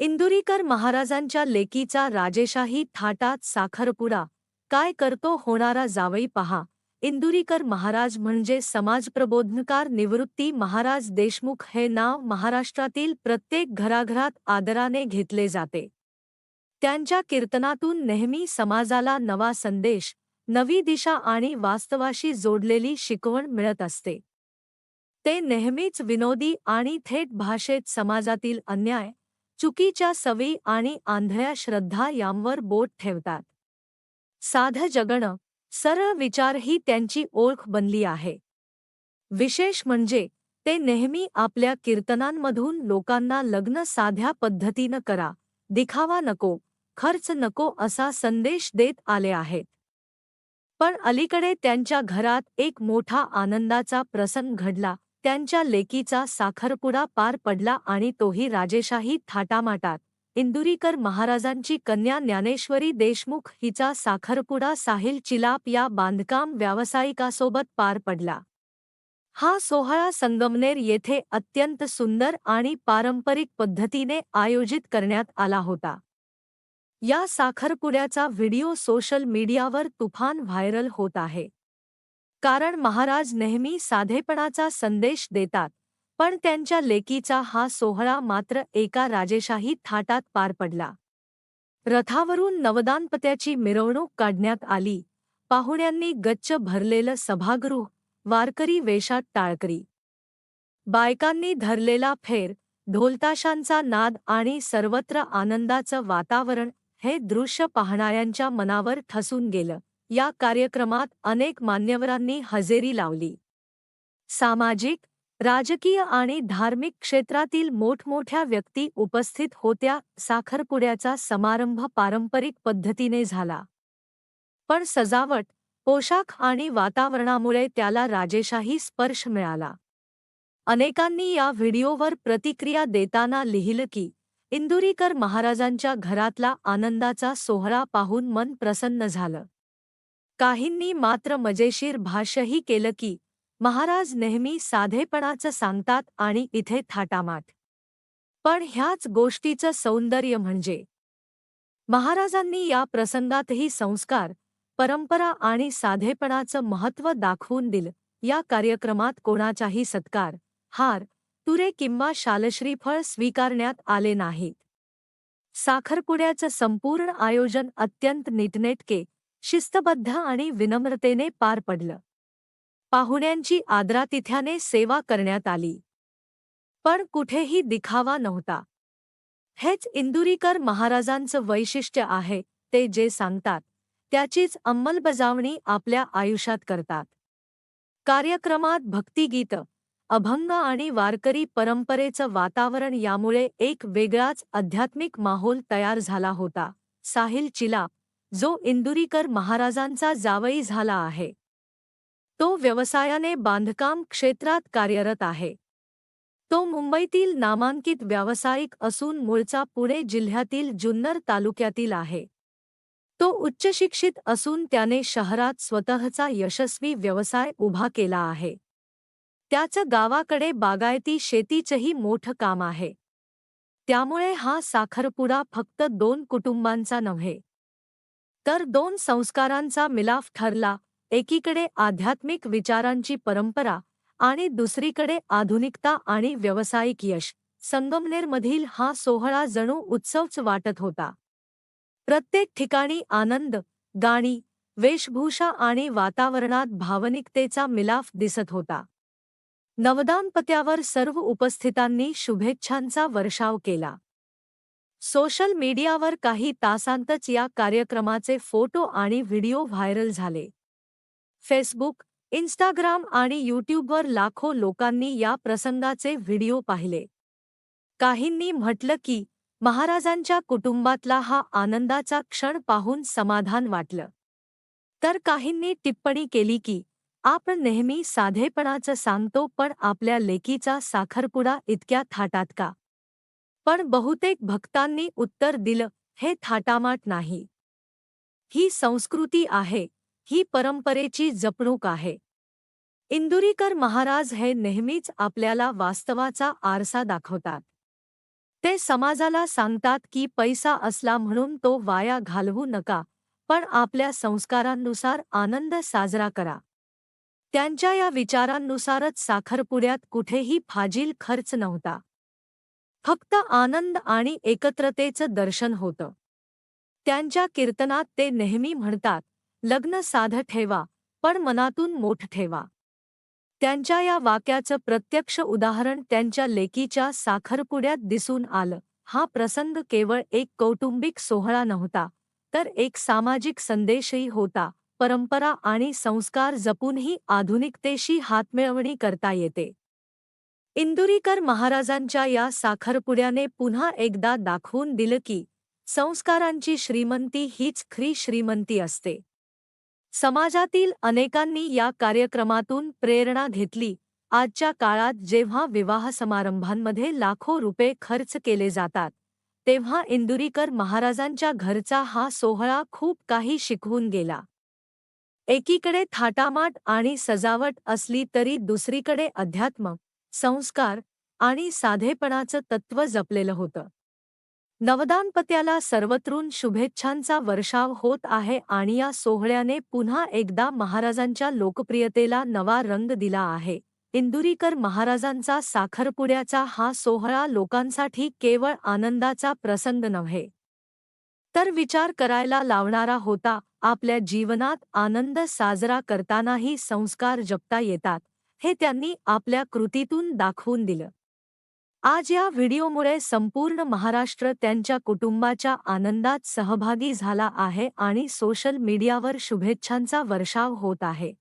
इंदुरीकर महाराजांच्या लेकीचा राजेशाही थाटात साखरपुडा. काय करतो होणारा जावई पहा. इंदुरीकर महाराज म्हणजे समाजप्रबोधनकार निवृत्ती महाराज देशमुख हे नाव महाराष्ट्रातील प्रत्येक घराघरात आदराने घेतले जाते. त्यांच्या कीर्तनातून नेहमी समाजाला नवा संदेश नवी दिशा आणि वास्तवाशी जोडलेली शिकवण मिळत असते. ते नेहमीच विनोदी आणि थेट भाषेत समाजातील अन्याय चुकीच्या सवयी आणि आंधळ्या श्रद्धा यांवर बोट ठेवतात. साधं जगणं सरळ विचार ही त्यांची ओळख बनली आहे. विशेष म्हणजे ते नेहमी आपल्या कीर्तनांमधून लोकांना लग्न साध्या पद्धतीनं करा दिखावा नको खर्च नको असा संदेश देत आले आहेत. पण अलीकडे त्यांच्या घरात एक मोठा आनंदाचा प्रसंग घडला त्यांच्या लेकीचा साखरपुडा पार पडला आणि तोही राजेशाही थाटामाटात. इंदुरीकर महाराजांची कन्या ज्ञानेश्वरी देशमुख हिचा साखरपुडा साहिल चिलाप या बांधकाम व्यावसायिकासोबत पार पडला. हा सोहळा संगमनेर येथे अत्यंत सुंदर आणि पारंपरिक पद्धतीने आयोजित करण्यात आला होता. या साखरपुड्याचा व्हिडिओ सोशल मीडियावर तुफान व्हायरल होत आहे. कारण महाराज नेहमी साधेपणाचा संदेश देतात पण त्यांच्या लेकीचा हा सोहळा मात्र एका राजेशाही थाटात पार पडला. रथावरून नवदानपत्याची मिरवणूक काढण्यात आली. पाहुण्यांनी गच्च भरलेलं सभागृह वारकरी वेशात टाळकरी. बायकांनी धरलेला फेर ढोलताशांचा नाद आणि सर्वत्र आनंदाचं वातावरण हे दृश्य पाहणाऱ्यांच्या मनावर ठसून गेलं. या कार्यक्रमात अनेक मान्यवरांनी हजेरी लावली. सामाजिक राजकीय आणि धार्मिक क्षेत्रातील मोठमोठ्या व्यक्ती उपस्थित होत्या साखरपुड्याचा समारंभ पारंपरिक पद्धतीने झाला. पण सजावट पोशाख आणि वातावरणामुळे त्याला राजेशाही स्पर्श मिळाला. अनेकांनी या व्हिडिओवर प्रतिक्रिया देताना लिहिलं की इंदुरीकर महाराजांच्या घरातला आनंदाचा सोहळा पाहून मन प्रसन्न झालं. काहींनी मात्र मजेशीर भाष्यही केलं की महाराज नेहमी साधेपणाचं सांगतात आणि इथे थाटामाट. पण ह्याच गोष्टीचं सौंदर्य म्हणजे महाराजांनी या प्रसंगातही संस्कार परंपरा आणि साधेपणाचं महत्त्व दाखवून दिलं या कार्यक्रमात कोणाचाही सत्कार हार तुरे किंवा शालश्रीफळ स्वीकारण्यात आले नाहीत. साखरपुड्याचं संपूर्ण आयोजन अत्यंत नीटनेटके शिस्तबद्ध आणि विनम्रतेने पार पडलं. पाहुण्यांची आदरातिथ्याने सेवा करण्यात आली. पण कुठेही दिखावा नव्हता. हेच इंदुरीकर महाराजांचं वैशिष्ट्य आहे ते जे सांगतात त्याचीच अंमलबजावणी आपल्या आयुष्यात करतात. कार्यक्रमात भक्तिगीत अभंग आणि वारकरी परंपरेचं वातावरण यामुळे एक वेगळाच आध्यात्मिक माहोल तयार झाला होता साहिल चिलाप जो इंदुरीकर महाराजांचा जावई झाला आहे. तो व्यवसायाने बांधकाम क्षेत्रात कार्यरत आहे. तो मुंबईतील नामांकित व्यावसायिक असून मूळचा पुणे जिल्ह्यातील जुन्नर तालुक्यातील आहे. तो उच्चशिक्षित असून त्याने शहरात स्वतःचा यशस्वी व्यवसाय उभा केला आहे. त्याचं गावाकडे बागायती शेतीचंही मोठं काम आहे. त्यामुळे हा साखरपुडा फक्त दोन कुटुंबांचा नव्हे तर दोन संस्कारांचा मिलाफ ठरला एकीकडे आध्यात्मिक विचारांची परंपरा आणि दुसरीकडे आधुनिकता आणि व्यावसायिक यश. संगमनेरमधील हा सोहळा जणू उत्सवच वाटत होता. प्रत्येक ठिकाणी आनंद गाणी वेशभूषा आणि वातावरणात भावनिकतेचा मिलाफ दिसत होता. नवदानपत्यावर सर्व उपस्थितांनी शुभेच्छांचा वर्षाव केला. सोशल मीडियावर काही तासांतच या कार्यक्रमाचे फोटो आणि व्हिडिओ व्हायरल झाले. फेसबुक इन्स्टाग्राम आणि यूट्यूबवर लाखो लोकांनी या प्रसंगाचे व्हिडिओ पाहिले. काहींनी म्हटलं की महाराजांच्या कुटुंबातला हा आनंदाचा क्षण पाहून समाधान वाटलं. तर काहींनी टिप्पणी केली की आपण नेहमी साधेपणाचं सांगतो पण आपल्या लेकीचा साखरपुडा इतक्या थाटात का? पण बहुतेक भक्तांनी उत्तर दिलं हे थाटामाट नाही. ही संस्कृती आहे ही परंपरेची जपणूक आहे. इंदुरीकर महाराज हे नेहमीच आपल्याला वास्तवाचा आरसा दाखवतात. ते समाजाला सांगतात की पैसा असला म्हणून तो वाया घालवू नका पण आपल्या संस्कारांनुसार आनंद साजरा करा. त्यांच्या या विचारांनुसारच साखरपुड्यात कुठेही फाजील खर्च नव्हता. फक्त आनंद आणि एकत्रतेचं दर्शन होतं. त्यांच्या कीर्तनात ते नेहमी म्हणतात लग्न साध ठेवा पण मनातून मोठ ठेवा. त्यांच्या या वाक्याचं प्रत्यक्ष उदाहरण त्यांच्या लेकीच्या साखरपुड्यात दिसून आलं. हा प्रसंग केवळ एक कौटुंबिक सोहळा नव्हता तर एक सामाजिक संदेशही होता. परंपरा आणि संस्कार जपूनही आधुनिकतेशी हातमिळवणी करता येते. इंदुरीकर महाराजांच्या या साखरपुड्याने पुन्हा एकदा दाखवून दिलं की संस्कारांची श्रीमंती हीच खरी श्रीमंती असते. समाजातील अनेकांनी या कार्यक्रमातून प्रेरणा घेतली. आजच्या काळात जेव्हा विवाह समारंभांमध्ये लाखो रुपये खर्च केले जातात तेव्हा इंदुरीकर महाराजांच्या घरचा हा सोहळा खूप काही शिकवून गेला. एकीकडे थाटामाट आणि सजावट असली तरी दुसरीकडे अध्यात्म संस्कार आणि साधेपणाचं तत्त्व जपलेलं होतं. नवदानपत्याला सर्वत्रून शुभेच्छांचा वर्षाव होत आहे आणि या सोहळ्याने पुन्हा एकदा महाराजांच्या लोकप्रियतेला नवा रंग दिला आहे. इंदुरीकर महाराजांचा साखरपुड्याचा हा सोहळा लोकांसाठी केवळ आनंदाचा प्रसंग नव्हे तर विचार करायला लावणारा होता. आपल्या जीवनात आनंद साजरा करतानाही संस्कार जपता येतात. हे त्यांनी आपल्या कृतीतून दाखवून दिलं. आज या व्हिडिओमुळे संपूर्ण महाराष्ट्र त्यांच्या कुटुंबाच्या आनंदात सहभागी झाला आहे आणि सोशल मीडियावर शुभेच्छांचा वर्षाव होत आहे.